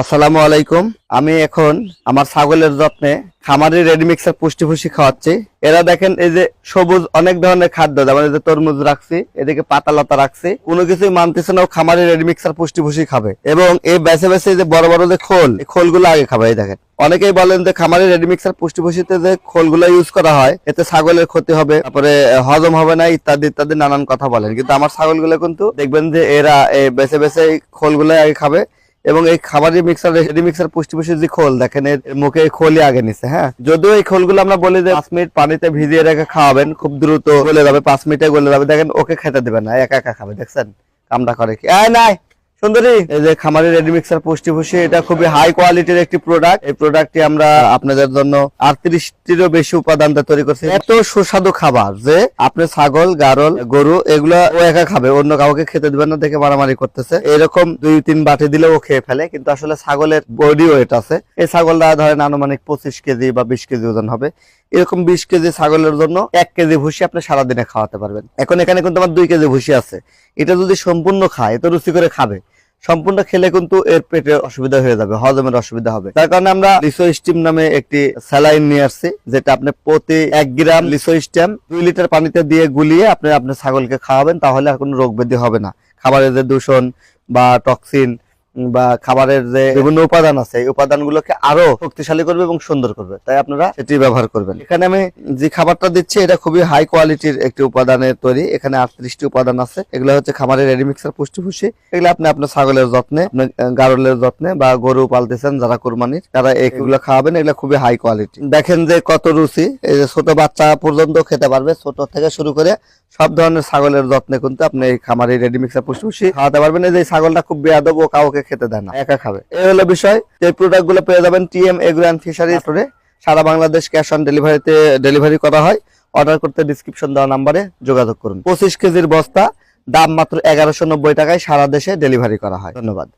আসসালামু আলাইকুম। আমি এখন আমার ছাগলের যত্নে খামারি রেডি মিক্সার পুষ্টি ফুষ্টি খাওয়াচ্ছি। এরা দেখেন এই যে সবুজ অনেক ধরনের খাদ্য, যেমন তরমুজ রাখছি, এদিকে পাতা লতা রাখছি। কোনো কিছুই মানতেছে না ও খামারি রেডি মিক্সার পুষ্টি ফুষ্টি খাবে। এবং এই বেছে বেছে যে বড় বড় যে খোল, এই খোলগুলো আগে খাবে, এই দেখেন। অনেকেই বলেন যে খামারি রেডি মিক্সার পুষ্টি পুষ্টিতে যে খোলগুলো ইউজ করা হয়, এতে ছাগলের ক্ষতি হবে, তারপরে হজম হবে না, ইত্যাদি ইত্যাদি নানান কথা বলেন। কিন্তু আমার ছাগলগুলো কিন্তু দেখবেন যে এরা এই বেছে বেছে খোলগুলো আগে খাবে। এবং এই খাবারের মিক্সার রেডি মিক্সার পুষ্টি যে খোল, দেখেন এর মুখে খোলই আগে নিছে হ্যাঁ? যদিও এই খোলগুলো আমরা বলি যে পাঁচ মিনিট পানিতে ভিজিয়ে রেখে খাওয়াবেন, খুব দ্রুত গলে যাবে, পাঁচ মিনিটে গলে যাবে, দেখেন ওকে খেতে দেবে না, একা একা খাবে, দেখছেন? কামটা করে কি? নাই! সুন্দরী? এই যে খামারের রেডি মিক্সার পুষ্টি পুষ্টি এটা খুবই হাই কোয়ালিটির একটি প্রোডাক্ট এই প্রোডাক্টটি আমরা আপনাদের জন্য আটত্রিশটিরও বেশি উপাদান তৈরি করছি। এত সুস্বাদু খাবার যে আপনি ছাগল, গারল, গরু, এগুলো ও একা খাবে, অন্য কাউকে খেতে দিবেন না, দেখে মারামারি করতেছে। এরকম দুই, তিন বাটি দিলে ও খেয়ে ফেলে, কিন্তু আসলে ছাগলের বডি ওয়েট আছে। এই ছাগলটা ধরেন আনুমানিক পঁচিশ কেজি বা বিশ কেজি ওজন হবে। এরকম বিশ কেজি ছাগলের জন্য এক কেজি ভুসি আপনি সারাদিনে খাওয়াতে পারবেন। এখন এখানে কিন্তু আমার দুই কেজি ভুসি আছে। এটা যদি সম্পূর্ণ খায় তো রুচি করে খাবে, সম্পূর্ণ খেলে কিন্তু এর পেটে অসুবিধা হয়ে যাবে, হজমের অসুবিধা হবে। তার কারণে আমরা লিসো স্টিম নামে একটি স্যালাইন নিয়ে আসছি, যেটা আপনি প্রতি এক গ্রাম লিসো স্টিম দুই লিটার পানিতে দিয়ে গুলিয়ে আপনি আপনার ছাগলকে খাওয়াবেন, তাহলে আর কোনো রোগ ব্যাধি হবে না। খাবারের যে দূষণ বা টক্সিন বা খাবারের যে বিভিন্ন উপাদান আছে, এই উপাদানগুলোকে আরও শক্তিশালী করবে এবং সুন্দর করবে। তাই আপনারা এটি ব্যবহার করবেন। এখানে আমি যে খাবারটা দিচ্ছি, এটা খুবই হাই কোয়ালিটির একটি উপাদানের তৈরি। এখানে আটত্রিশটি উপাদান আছে। এগুলো হচ্ছে খামারের রেডি মিক্সার পুষ্টি পুষ্টি এগুলো আপনি আপনার ছাগলের যত্নে গারলের যত্নে বা গরু পালতেছেন, যারা কোরবানির, তারা এগুলো খাওয়াবেন। এগুলো খুবই হাই কোয়ালিটি দেখেন যে কত রুচি। এই যে ছোট বাচ্চা পর্যন্ত খেতে পারবে। ছোট থেকে শুরু করে সব ধরনের ছাগলের যত্নে কিন্তু আপনি এই খামারের রেডি মিক্সার পুষ্টি পুষ্টি খাওয়াতে পারবেন। এই যে ছাগলটা খুব বেয়াদব কাউকে খেতে দেয় না একা খাবে। এই হলো বিষয়। এই প্রোডাক্টগুলো পেয়ে যাবেন টিএম এগ্রো অ্যান্ড ফিশারি স্টোরে সারা বাংলাদেশ ক্যাশ অন ডেলিভারিতে ডেলিভারি করা হয়। অর্ডার করতে ডিসক্রিপশন দেওয়া নাম্বারে যোগাযোগ করুন। পঁচিশ কেজির বস্তা দাম মাত্র এগারোশো নব্বই টাকায় সারা দেশে ডেলিভারি করা হয়। ধন্যবাদ।